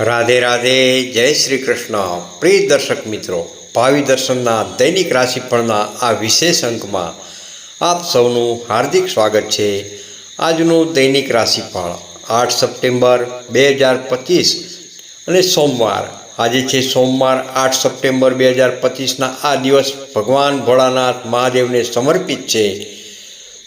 રાધે રાધે, જય શ્રી કૃષ્ણ. પ્રિય દર્શક મિત્રો, ભાવિ દર્શનના દૈનિક રાશિફળના આ વિશેષ અંકમાં આપ સૌનું હાર્દિક સ્વાગત છે. આજનું દૈનિક રાશિફળ આઠ સપ્ટેમ્બર બે હજાર પચીસ અને સોમવાર. આજે છે સોમવાર આઠ સપ્ટેમ્બર બે હજાર પચીસના આ દિવસ ભગવાન ભોળાનાથ મહાદેવને સમર્પિત છે.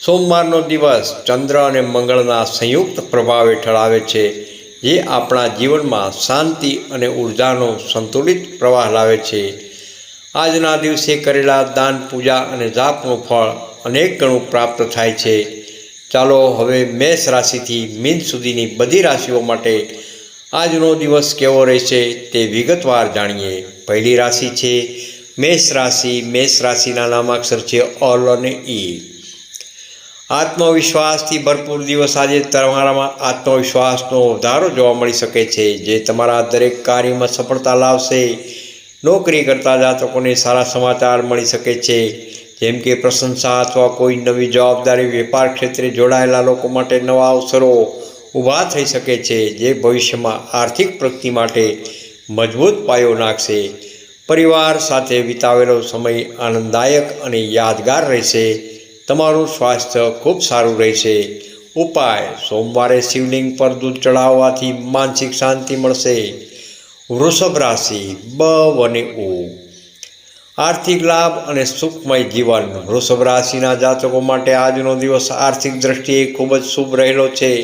સોમવારનો દિવસ ચંદ્ર અને મંગળના સંયુક્ત પ્રભાવ હેઠળ આવે છે. જે આપણા જીવનમાં શાંતિ અને ઉર્જાનો સંતુલિત પ્રવાહ લાવે છે. આજના દિવસે કરેલા દાન, પૂજા અને જાપનું ફળ અનેક ગણું પ્રાપ્ત થાય છે. ચાલો હવે મેષ રાશિથી મીન સુધીની બધી રાશિઓ માટે આજનો દિવસ કેવો રહેશે તે વિગતવાર જાણીએ. પહેલી રાશિ છે મેષ રાશિ. મેષ રાશિના નામાક્ષર છે અલ અને ઈ. આત્મવિશ્વાસથી ભરપૂર દિવસ આજે તમારામાં આત્મવિશ્વાસનો વધારો જોવા મળી શકે છે. જે તમારા દરેક કાર્યમાં સફળતા લાવશે. નોકરી કરતા જાતકોને સારા સમાચાર મળી શકે છે. જેમ કે પ્રશંસા અથવા કોઈ નવી જવાબદારી વેપાર ક્ષેત્રે જોડાયેલા લોકો માટે નવા અવસરો ઊભા થઈ શકે છે, જે ભવિષ્યમાં આર્થિક પ્રગતિ માટે મજબૂત પાયો નાખશે. પરિવાર સાથે વિતાવેલો સમય આનંદદાયક અને યાદગાર રહેશે. તમારું સ્વાસ્થ્ય ખૂબ સારું રહેશે. ઉપાય, સોમવારે શિવલિંગ પર દૂધ ચડાવવાથી માનસિક શાંતિ મળશે. વૃષભ રાશિ, બ અને ઉ. આર્થિક લાભ અને સુખમય જીવન. વૃષભ રાશિના જાતકો માટે આજનો દિવસ આર્થિક દ્રષ્ટિએ ખૂબ જ શુભ રહેલો છે.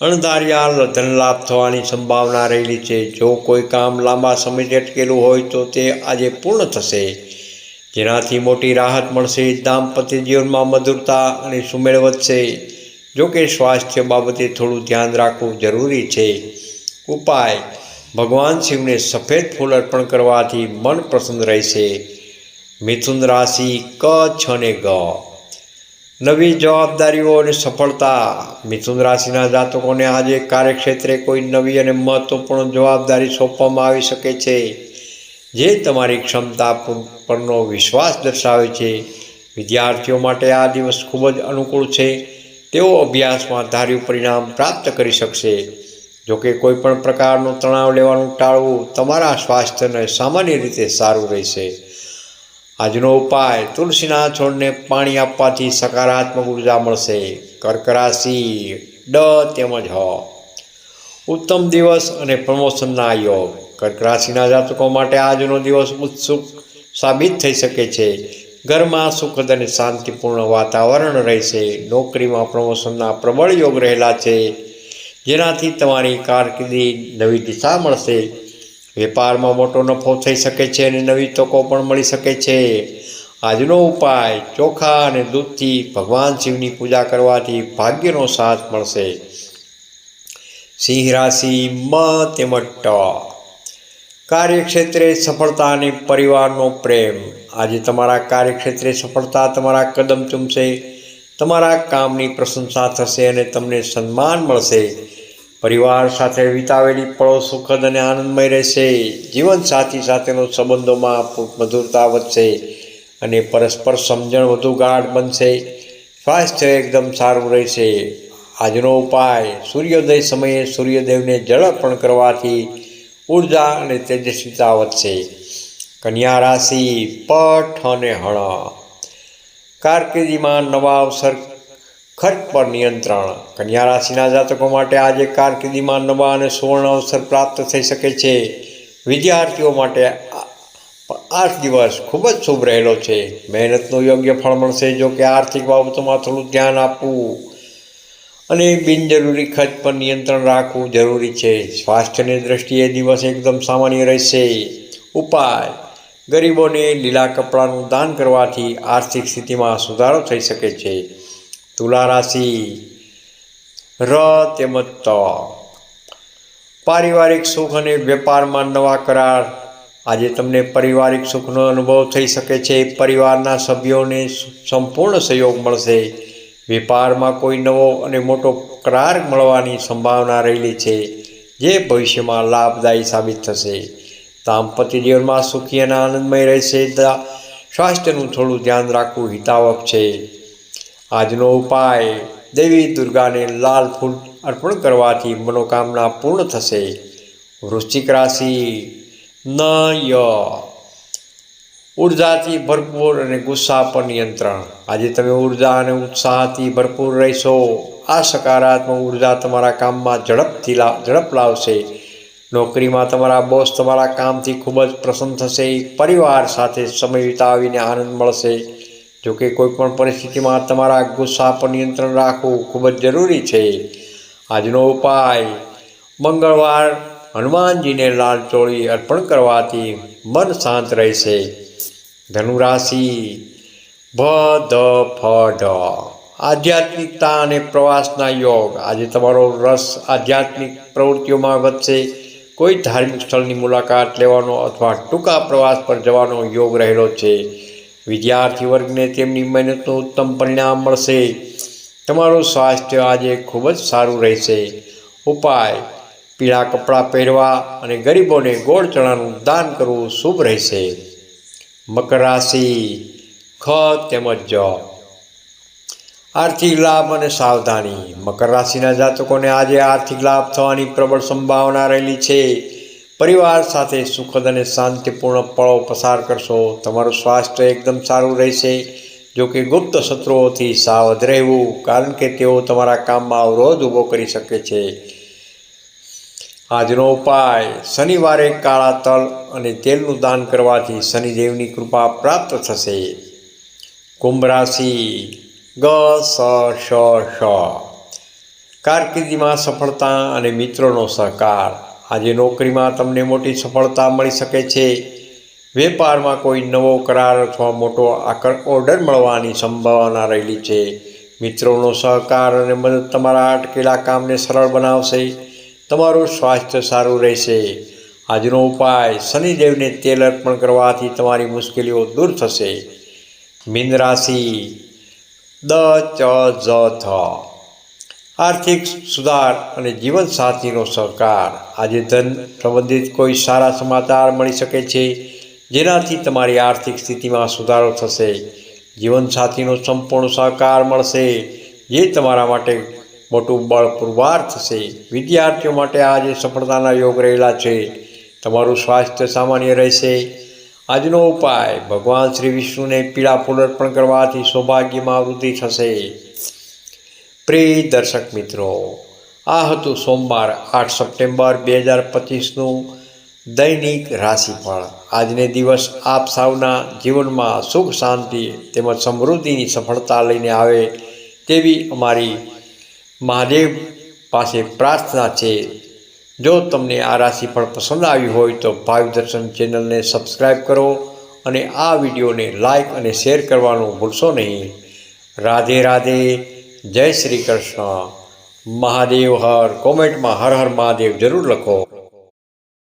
અણધાર્યા ધનલાભ થવાની સંભાવના રહેલી છે. જો કોઈ કામ લાંબા સમયથી અટકેલું હોય તો તે આજે પૂર્ણ થશે. જેનાથી મોટી રાહત મળશે દાંપત્ય જીવનમાં મધુરતા અને સુમેળ વધશે. જો કે સ્વાસ્થ્ય બાબતે થોડું ધ્યાન રાખવું જરૂરી છે. ઉપાય, ભગવાન શિવને સફેદ ફૂલ અર્પણ કરવાથી મન પ્રસન્ન રહેશે. મિથુન રાશિ ક, છ ને ગ. નવી જવાબદારીઓ અને સફળતા. મિથુન રાશિના જાતકોને આજે કાર્યક્ષેત્રે કોઈ નવી અને મહત્ત્વપૂર્ણ જવાબદારી સોંપવામાં આવી શકે છે. જે તમારી ક્ષમતા પરનો વિશ્વાસ દર્શાવે છે, વિદ્યાર્થીઓ માટે આ દિવસ ખૂબ જ અનુકૂળ છે. તેઓ અભ્યાસમાં ધાર્યું પરિણામ પ્રાપ્ત કરી શકશે. જોકે કોઈપણ પ્રકારનો તણાવ લેવાનું ટાળવું તમારા સ્વાસ્થ્યને સામાન્ય રીતે સારું રહેશે. આજનો ઉપાય, તુલસીના છોડને પાણી આપવાથી સકારાત્મક ઊર્જા મળશે. કર્ક રાશિ ડ તેમજ હ. ઉત્તમ દિવસ અને પ્રમોશનના યોગ. કર્ક રાશિના જાતકો માટે આજનો દિવસ ઉત્સુક સાબિત થઈ શકે છે. ઘરમાં સુખદ અને શાંતિપૂર્ણ વાતાવરણ રહેશે. નોકરીમાં પ્રમોશનના પ્રબળ યોગ રહેલા છે. જેનાથી તમારી કારકિર્દી નવી દિશા મળશે. વેપારમાં મોટો નફો થઈ શકે છે અને નવી તકો પણ મળી શકે છે. આજનો ઉપાય ચોખા અને દૂધથી ભગવાન શિવની પૂજા કરવાથી ભાગ્યનો સાથ મળશે. સિંહ રાશિ મ તેમજ ટ. કાર્યક્ષેત્રે સફળતા અને પરિવારનો પ્રેમ. આજે તમારા કાર્યક્ષેત્રે સફળતા તમારા કદમ ચૂમશે, તમારા કામની પ્રશંસા થશે અને તમને સન્માન મળશે. પરિવાર સાથે વિતાવેલી પળો સુખદ અને આનંદમય રહેશે. જીવનસાથી સાથેનો સંબંધોમાં મધુરતા વધશે અને પરસ્પર સમજણ વધુ ગાઢ બનશે. સ્વાસ્થ્ય એકદમ સારું રહેશે. આજનો ઉપાય, સૂર્યોદય સમયે સૂર્યદેવને જળ અર્પણ કરવાથી ઊર્જા અને તેજસ્વીતા વધશે કન્યા રાશિ, પઠ અને હણ કારકિર્દીમાં નવા અવસર, ખર્ચ પર નિયંત્રણ. કન્યા રાશિના જાતકો માટે આજે કારકિર્દીમાં નવા અને સુવર્ણ અવસર પ્રાપ્ત થઈ શકે છે. વિદ્યાર્થીઓ માટે આઠ દિવસ ખૂબ જ શુભ રહેલો છે. મહેનતનું યોગ્ય ફળ મળશે જો કે આર્થિક બાબતોમાં થોડું ધ્યાન આપવું. અને બિનજરૂરી ખર્ચ પર નિયંત્રણ રાખવું જરૂરી છે. સ્વાસ્થ્યની દૃષ્ટિએ દિવસ એકદમ સામાન્ય રહેશે. ઉપાય. ગરીબોને લીલા કપડાનું દાન કરવાથી આર્થિક સ્થિતિમાં સુધારો થઈ શકે છે. તુલા રાશિ. ર તેમજ ત. પારિવારિક સુખ અને વેપારમાં નવા કરાર. આજે તમને પારિવારિક સુખનો અનુભવ થઈ શકે છે. પરિવારના સભ્યોને સંપૂર્ણ સહયોગ મળશે. વેપારમાં કોઈ નવો અને મોટો કરાર મળવાની સંભાવના રહેલી છે, જે ભવિષ્યમાં લાભદાયી સાબિત થશે. દાંપત્ય જીવનમાં સુખી અને આનંદમય રહેશે સ્વાસ્થ્યનું થોડું ધ્યાન રાખવું હિતાવક છે. આજનો ઉપાય, દેવી દુર્ગાને લાલ ફૂલ અર્પણ કરવાથી મનોકામના પૂર્ણ થશે. વૃશ્ચિક રાશિ ન ય ઉર્જાથી ભરપૂર અને ગુસ્સા પર નિયંત્રણ. આજે તમે ઊર્જા અને ઉત્સાહથી ભરપૂર રહેશો. આ સકારાત્મક ઊર્જા તમારા કામમાં ઝડપથી ઝડપ લાવશે. નોકરીમાં તમારા બોસ તમારા કામથી ખૂબ જ પ્રસન્ન થશે. પરિવાર સાથે સમય વિતાવીને આનંદ મળશે. જોકે કોઈપણ પરિસ્થિતિમાં તમારા ગુસ્સા પર નિયંત્રણ રાખવું ખૂબ જ જરૂરી છે. આજનો ઉપાય, મંગળવાર હનુમાનજીને લાલ ચોળી અર્પણ કરવાથી મન શાંત રહેશે. ધનુરાશિ ભ ધ ફ આધ્યાત્મિકતા અને પ્રવાસના યોગ. આજે તમારો રસ આધ્યાત્મિક પ્રવૃત્તિઓમાં વધશે. કોઈ ધાર્મિક સ્થળની મુલાકાત લેવાનો અથવા ટૂંકા પ્રવાસ પર જવાનો યોગ રહેલો છે. વિદ્યાર્થી વર્ગને તેમની મહેનતનું ઉત્તમ પરિણામ મળશે. તમારું સ્વાસ્થ્ય આજે ખૂબ જ સારું રહેશે. ઉપાય, પીળા કપડાં પહેરવા અને ગરીબોને ગોળ ચણાનું દાન કરવું શુભ રહેશે. મકર રાશિ ખ તેમજ જ આર્થિક લાભ અને સાવધાની. મકર રાશિના જાતકોને આજે આર્થિક લાભ થવાની પ્રબળ સંભાવના રહેલી છે. પરિવાર સાથે સુખદ અને શાંતિપૂર્ણ પળો પસાર કરશો. તમારું સ્વાસ્થ્ય એકદમ સારું રહેશે. જો કે ગુપ્ત શત્રુઓથી સાવધ રહેવું, કારણ કે તેઓ તમારા કામમાં અવરોધ ઊભો કરી શકે છે. આજનો ઉપાય, શનિવારે કાળા તલ અને તેલનું દાન કરવાથી શનિદેવની કૃપા પ્રાપ્ત થશે. કુંભ રાશિ, ગ, સ શ શ કારકિર્દીમાં સફળતા અને મિત્રોનો સહકાર. આજે નોકરીમાં તમને મોટી સફળતા મળી શકે છે. વેપારમાં કોઈ નવો કરાર અથવા મોટો આકર, ઓર્ડર મળવાની સંભાવના રહેલી છે. મિત્રોનો સહકાર અને મદદ તમારા અટકેલા કામને સરળ બનાવશે. તમારું સ્વાસ્થ્ય સારું રહેશે. આજનો ઉપાય શનિદેવને તેલ અર્પણ કરવાથી તમારી મુશ્કેલીઓ દૂર થશે. મીન રાશિ દ ચ જ થ. આર્થિક સુધાર અને જીવનસાથીનો સહકાર. આજે ધન સંબંધિત કોઈ સારા સમાચાર મળી શકે છે, જેનાથી તમારી આર્થિક સ્થિતિમાં સુધારો થશે. જીવનસાથીનો સંપૂર્ણ સહકાર મળશે, જે તમારા માટે મોટું બળ પુરવાર થશે. વિદ્યાર્થીઓ માટે આજે સફળતાના યોગ રહેલા છે. તમારું સ્વાસ્થ્ય સામાન્ય રહેશે. આજનો ઉપાય, ભગવાન શ્રી વિષ્ણુને પીળા ફૂલ અર્પણ કરવાથી સૌભાગ્યમાં વૃદ્ધિ થશે. પ્રિય દર્શક મિત્રો, આ હતું સોમવાર, આઠ સપ્ટેમ્બર બે હજાર પચીસનું દૈનિક રાશિફળ. આજને દિવસ આપ સૌના જીવનમાં સુખ, શાંતિ તેમજ સમૃદ્ધિની સફળતા લઈને આવે તેવી અમારી મહાદેવ પાસે પ્રાર્થના છે. જો તમને આ રાશિફળ પસંદ આવ્યું હોય તો ભાવ દર્શન ચેનલને સબસ્ક્રાઈબ કરો અને આ વિડીયોને લાઈક અને શેર કરવાનું ભૂલશો નહીં. રાધે રાધે, જય શ્રી કૃષ્ણ. મહાદેવ હર. કોમેન્ટમાં હર હર મહાદેવ જરૂર લખો.